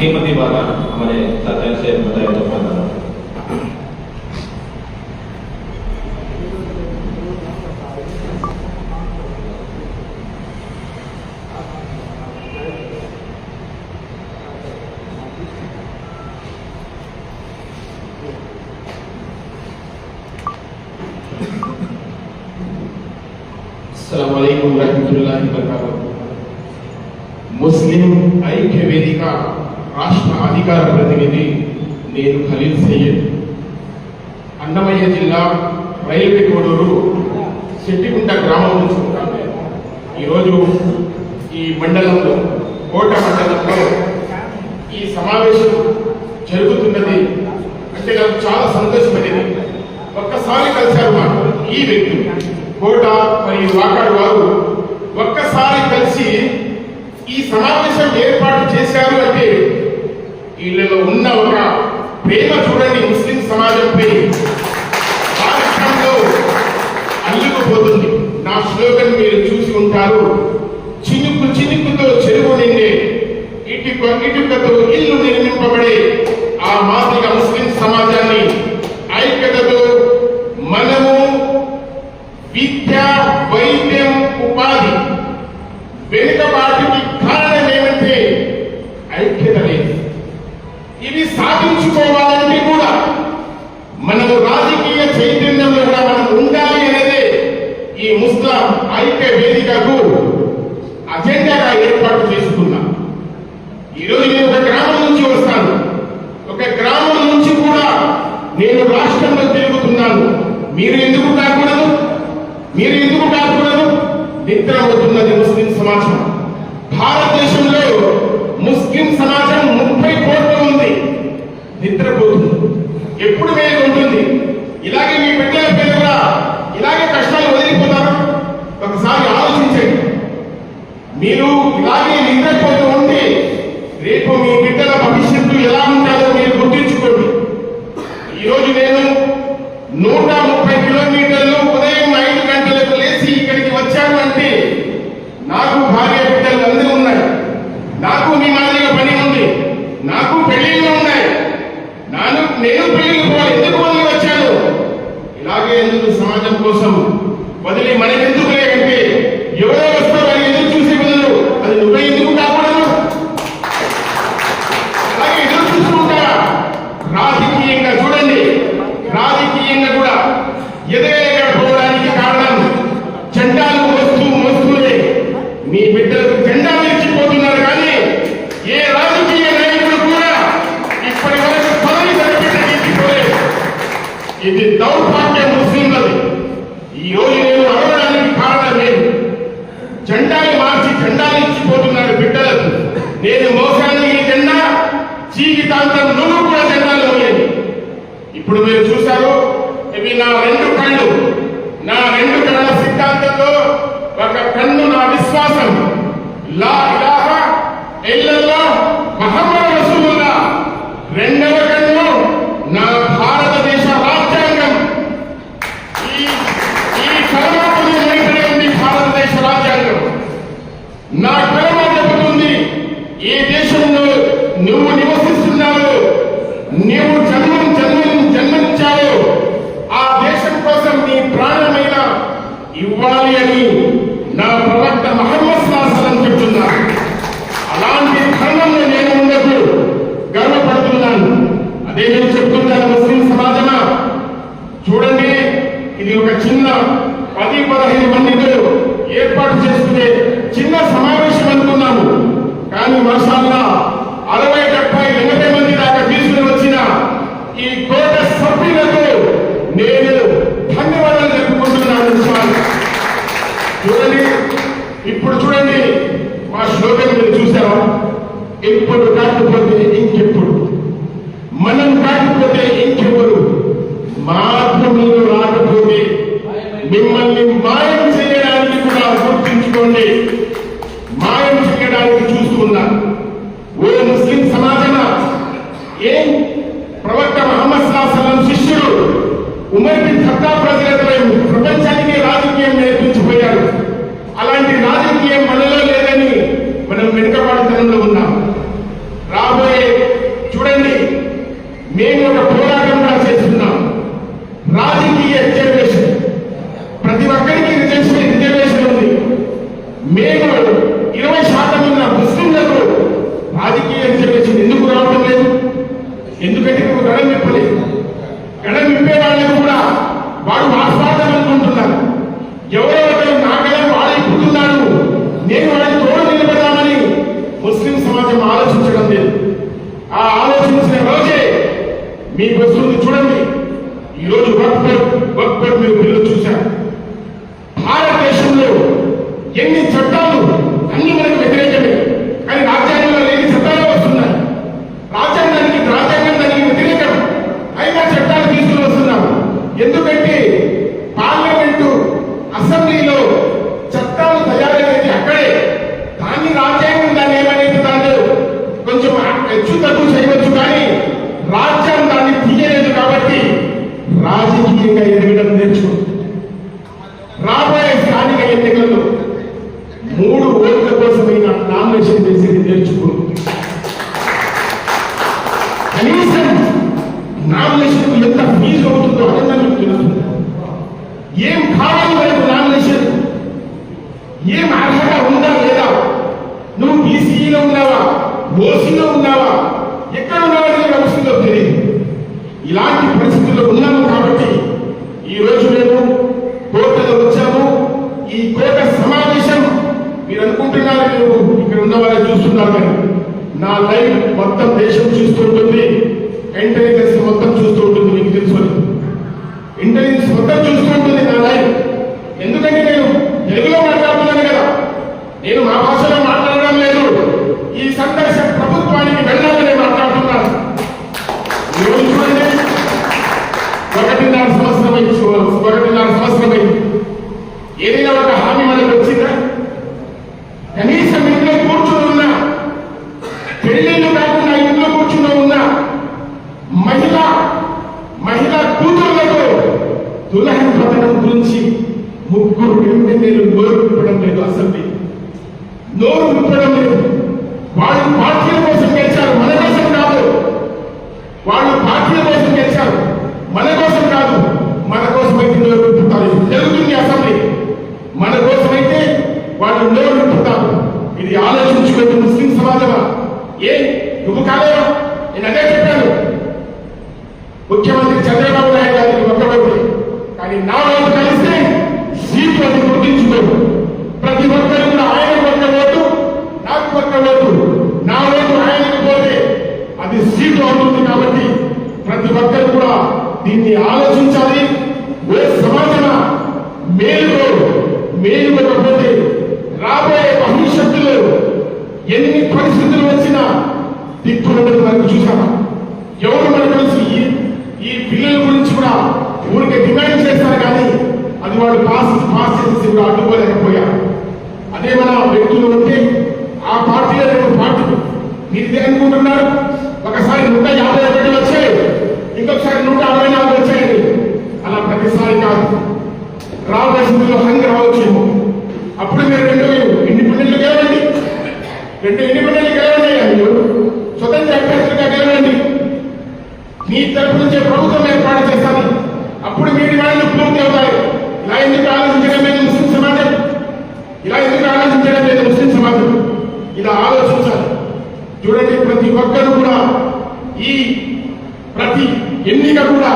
हेमती वर्मा हमारे साथ से बताया जो पता वरक मुस्लिम ऐक्य वेदिका రాష్ట్ర అధికార ప్రతినిధి నేను ఖలీల్ సయ్యద్. అన్నమయ్య జిల్లా రైల్వే కోడూరు చెట్టిగుంట గ్రామం నుంచి ఉంటాను ఈరోజు ఈ మండలంలో కోట మండలంలో ఈ సమావేశం జరుగుతున్నది. అంటే నాకు చాలా సంతోషమైనది. ఒక్కసారి కలిశారు మాకు ఈ వ్యక్తులు కోట మరియు వాకాడు వారు. ఒక్కసారి కలిసి ఈ సమావేశం ఏర్పాటు చేశారు అంటే వీళ్ళలో ఉన్న ఒక ప్రేమ చూడండి ముస్లిం సమాజంపై. రాష్ట్రంలో అల్లుకుపోతుంది. నా స్లోగన్ మీరు చూసి ఉంటారు. చినుకు చినుకుతో చెరువు నిండే ఇటుక ఇటుకతో ఇల్లు నిర్మింపబడే ఆ మాదిరిగా ముస్లిం సమాజాన్ని ఐక్యతతో మనము విద్య వైద్యం ఉపాధి వెనుకబాటుకి ఐక్య వేదికకు అజెండాగా ఏర్పాటు చేసుకున్నాను ఈరోజు నేను ఒక గ్రామం నుంచి వస్తాను. ఒక గ్రామం నుంచి కూడా నేను రాష్ట్రంలో తిరుగుతున్నాను. మీరు ఎందుకు కాకూడదు? మీరు ఎందుకు కాకూడదు? నిద్రపోతున్నది ముస్లిం సమాజం. భారతదేశంలో ముస్లిం సమాజం ముప్పై కోట్లు ఉంది నిద్రపోతుంది ఎప్పుడు మేలు ఉంటుంది ఇలాగే మీ బిడ్డల పేరు కూడా ఇలాగే కష్టాలు వదిలిపోతారు ఒకసారి ఆలోచించండి మీరు ఇలాగే నిద్రపోతూ ఉంటే రేపు మీ బిడ్డల భవిష్యత్తు ఎలా ఉంటుందో మీరు గుర్తించుకోండి ఈరోజు నేను నూట ముప్పై కిలోమీటర్లు ఉదయం ఐదు గంటలకు లేచి ఇక్కడికి వచ్చాను అంటే నాకు భార్య బిడ్డలు అందరూ ఉన్నాయి నాకు మీ మాదిరిగా పని ఉంది నాకు పెళ్ళిళ్ళు ఉన్నాయి నాను నేను పెళ్ళికి పోవాలి ఎందుకు వదిలి వచ్చాను ఇలాగే ఎందుకు సమాజం కోసం వదిలి మనకెందుకు లేకంటే ఎవరో వస్తారు అని ఎదురు చూసే బదులు అది నువ్వే ఎందుకు కాకూడదు అలాగే ఎదురు చూస్తుంటా రాజకీయంగా చూడండి రాజకీయంగా కూడా ఎదగలేకపోవడానికి కారణం జెండాలు వస్తూ వస్తూనే మీ బిడ్డలకు జెండాలు ఇచ్చిపోతున్నారు కానీ ఏ రాజకీయ నాయకుడు కూడా ఇప్పటి వరకు పదవి సరిపెట్టలేదు ఇది దౌర్భాగ్యం ముస్లింలది ఈ రోజు నేను అడగడానికి కారణం లేదు జెండాలు మార్చి జెండాలు ఇచ్చిపోతున్నారు బిడ్డలకు నేను మోసాను ఈ జెండా ప్రాంతం నువ్వు కూడా జెండాలు మోయేది ఇప్పుడు మీరు చూశారు ఇవి నా రెండు కళ్ళు. నా రెండు కళ్ళ సిద్ధాంతంలో ఒక కన్ను నా విశ్వాసం. లా ఇలాహ ఇల్లల్లా మహమ్మద్ రసూలుల్లా. రెండవ కన్ను నా భారతదేశ రాజ్యాంగం. ఈ ఈ కలమాపది భారతదేశ రాజ్యాంగం. నా నీవు జన్మం జన్మం జన్మించావు. ఆ దేశం కోసం నీ ప్రాణమైన ఇవ్వాలి అని నా ప్రవక్త మహమ్మద్ శాసనం చెప్తున్నా అలాంటి ధర్మంలో నేను ఉండకు గర్వపడుతున్నాను. అదే నేను చెప్తున్నాను ముస్లిం సమాజమ? చూడండి ఇది ఒక చిన్న పది పదహైదు మందితో ఏర్పాటు చేసుకునే చిన్న సమావేశం అనుకున్నాము. కానీ వర్షాల్లో mimma మీకు వస్తుంది చూడండి. ఈరోజు రోజు వక్ఫర్ వక్ఫర్ మీరు బిల్లు చూశారు. భారతదేశంలో ఎన్ని చట్టాలు అన్ని మనకు వ్యతిరేకమే. కానీ రాజ్యాంగంలో లేని చట్టాలే వస్తున్నాయి. రాజ్యాంగానికి రాజ్యాంగం దానికి వ్యతిరేకం. అయినా చట్టాలు తీసుకుని వస్తున్నాం ఎందుకంటే పార్లమెంటు అసెంబ్లీలో చట్టాలు తయారయ్యేది అక్కడే. దాన్ని రాజ్యాంగం దాన్ని ఏమనేది దాన్ని కొంచెం హెచ్చు తగ్గు చేయవచ్చు కానీ రాజ్యాంగం రాజకీయంగా ఎదగడం నేర్చుకుంది రాబోయే స్థానిక ఎన్నికల్లో మూడు ఓట్ల కోసమైన నామినేషన్ చేసేది నేర్చుకో కనీసం నామినేషన్ ఎంత ఫీజు అవుతుందో అదన్నా చెప్తున్నాను ఏం కావాలి మనకు నామినేషన్? ఏం అర్హత ఉందా లేదా? నువ్వు బీసీలో ఉన్నావా? ఓసీలో ఉన్నావా? ఎక్కడ ఉన్నావా అనేది వస్తుందో తెలియదు. ఇలాంటి పరిస్థితుల్లో ఈ రోజు మేము కోటలో వచ్చాము. ఈ కోట సమావేశం మీరు అనుకుంటున్నారు? మీరు ఇక్కడ ఉన్న వాళ్ళని చూస్తున్నారు కానీ నా లైవ్ మొత్తం దేశం చూస్తుంటుంది ఇంటెలిజెన్స్ మొత్తం చూస్తూ ఉంటుంది. మీకు తెలుసు ఇంటెలిజెన్స్ మొత్తం చూస్తుంటుంది నా లైవ్. ఎందుకంటే నేను తెలుగులో మాట్లాడుతున్నాను కదా. నేను మా భాషలో మీరు నోరు విప్పడం లేదు అసెంబ్లీ. నోరు విప్పడం లేదు. వాళ్ళు పార్టీల కోసం గెలిచారు. మన కోసం కాదు. వాళ్ళు పార్టీల కోసం గెలిచారు. మన కోసం కాదు. మన కోసం అయితే నోరు విప్పుతారు. జరుగుతుంది అసెంబ్లీ. మన కోసం అయితే వాళ్ళు నోరు విప్పుతారు. ఇది ఆలోచించుకోండి ముస్లిం సమాజమా? ఏ? నువ్వు కాలేవా? నేను అదే చెప్పాను. ముఖ్యమంత్రి చంద్రబాబు నాయుడు గారికి ఒకవైపు కానీ నా వైపు కలిస్తే సీట్లు అది గుర్తించుకో ప్రతి ఒక్కరు కూడా ఆయనకు ఒక్క ఓటు నాకు ఒక్క ఓటు నా ఓటు ఆయనకు పోతే అది సీటు అవుతుంది కాబట్టి ప్రతి ఒక్కరు కూడా దీన్ని ఆలోచించాలి ఓ సమాజమ మేలుకో మేలుకోకపోతే రాబోయే భవిష్యత్తులో ఎన్ని పరిస్థితులు వచ్చినా దిక్కున్నది మనకు చూసామా ఎవరు మనకు తెలుసు ఈ ఈ పిల్లల గురించి కూడా ఊరికే డిమాండ్ చేస్తారు కానీ అది వాళ్ళు పాస్ పాస్ చేసి కూడా అడ్డుకోలేకపోయారు. అదే మన వ్యక్తులు ఉంటే ఆ పార్టీ రెండు పార్టీలు మీరు అనుకుంటున్నారు? ఒకసారి నూట యాభై ఒకటి వచ్చాయి ఇంకొకసారి నూట అరవై నాలుగు వచ్చాయండి అలా ప్రతిసారి కాదు. రావాల్సిందిలో హంగ్ రావచ్చు అప్పుడు మీరు రెండు ఇండిపెండెంట్లు గెలవండి రెండు ఇండిపెండెంట్లు గెలవండి మీరు స్వతంత్ర అభ్యర్థులుగా గెలవండి మీ తరపు నుంచే ప్రభుత్వం ఏర్పాటు చేస్తాను అప్పుడు మీటి వాళ్ళు పూర్తి అవుతాయి ఇలా ఎందుకు ఆలోచించడం లేదు ముస్లిం సమాజం ఇలా ఎందుకు ఆలోచించడం లేదు ముస్లిం సమాజం ఇలా ఆలోచించాలి చూడండి ప్రతి ఒక్కరు కూడా ఈ ప్రతి ఎన్నిక కూడా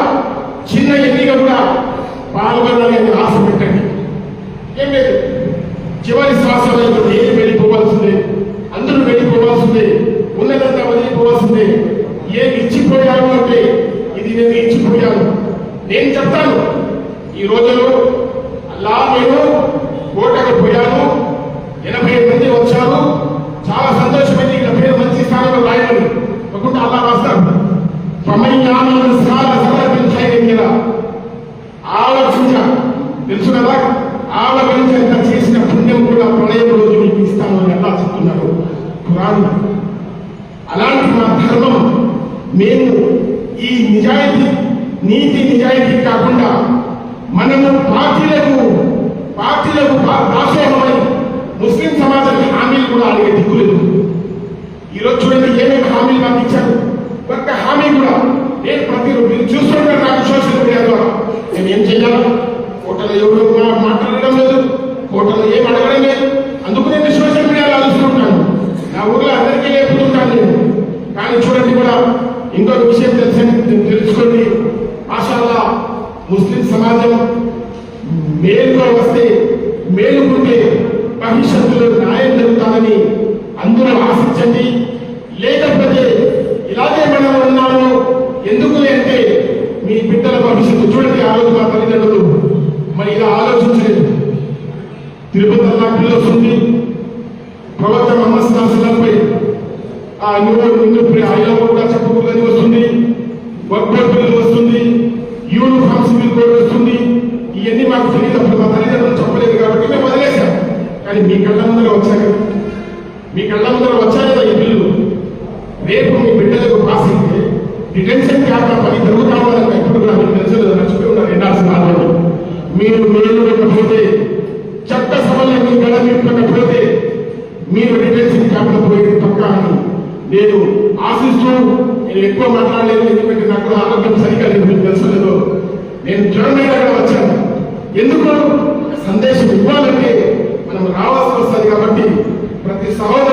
ಕೋರ್ಟಲ್ಲಿ ಏನು ಮಾಡಿದ್ರೆ బిల్ వస్తుంది ప్రభుత్వ హమ్మస్ కౌన్సిలర్పై ఆ నియోజక నేను ఎక్కువ మాట్లాడలేదు ఎందుకంటే నాకు ఆరోగ్యం సరిగా లేదు తెలుసలేదు నేను జర్నల్ వచ్చాను. ఎందుకు? సందేశం ఇవ్వాలంటే మనం రావాల్సి వస్తుంది కాబట్టి ప్రతి సహోదరు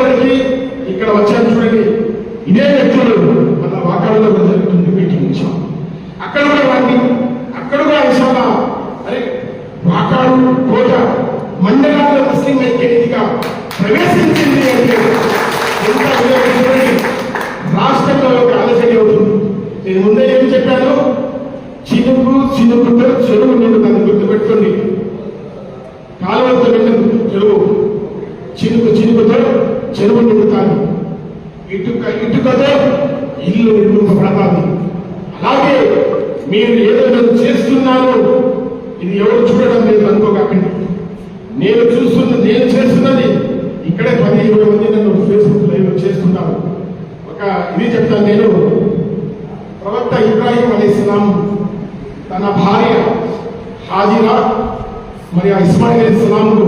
మీరు ఏదో చేస్తున్నారు ఇది ఎవరు చూడడం లేదు అనుకోకండి నేను చూస్తున్న నేను చేస్తున్నది ఇక్కడే పది ఇరవై మంది నన్ను ఫేస్బుక్ లైవ్ ఒక ఇది చెప్తాను నేను. ప్రవక్త ఇబ్రాహిం అలీ ఇస్లాం తన భార్య హాజీరా మరి ఆ ఇస్మాయిల్ ఇస్లాంకు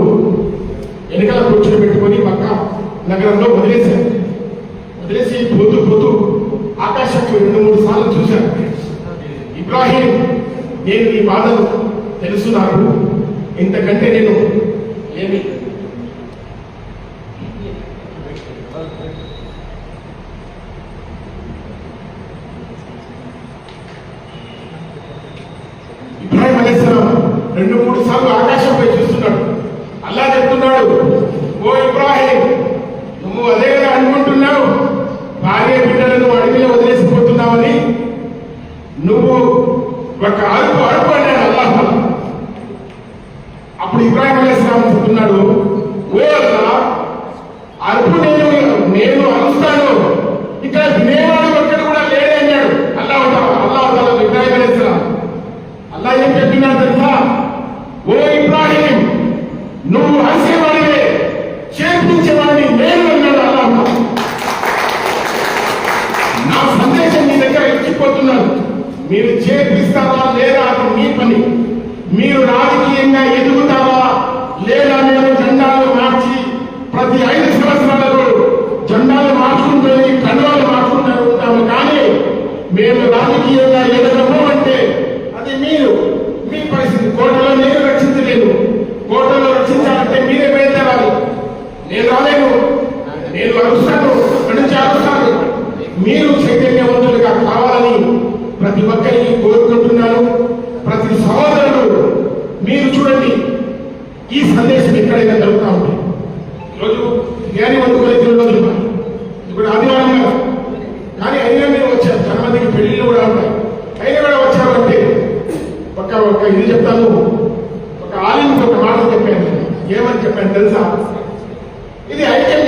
వెనుకల కూర్చోబెట్టుకొని పక్క నగరంలో వదిలేశారు. నేను ఈ బాధ తెలుసు నాకు ఇంతకంటే నేను ఏమి రెండు మూడు సార్లు చూస్తున్నాడు. చెప్తున్నాడు ఓ నువ్వు అనుకుంటున్నావు? భార్య బిడ్డలను అడవిలో వదిలేసిపోతున్నావని ఒక అరుపు అరుపు అన్నాడు అల్లాహ్. అప్పుడు ఇబ్రాహిం అలీస్లాం చెప్తున్నాడు ఓ అల్లా అరుపు ఒక ఇది చెప్తాను? ఒక ఆలింకి ఒక మాట చెప్పాను. ఏమని చెప్పాను తెలుసా? ఇది ఐక్య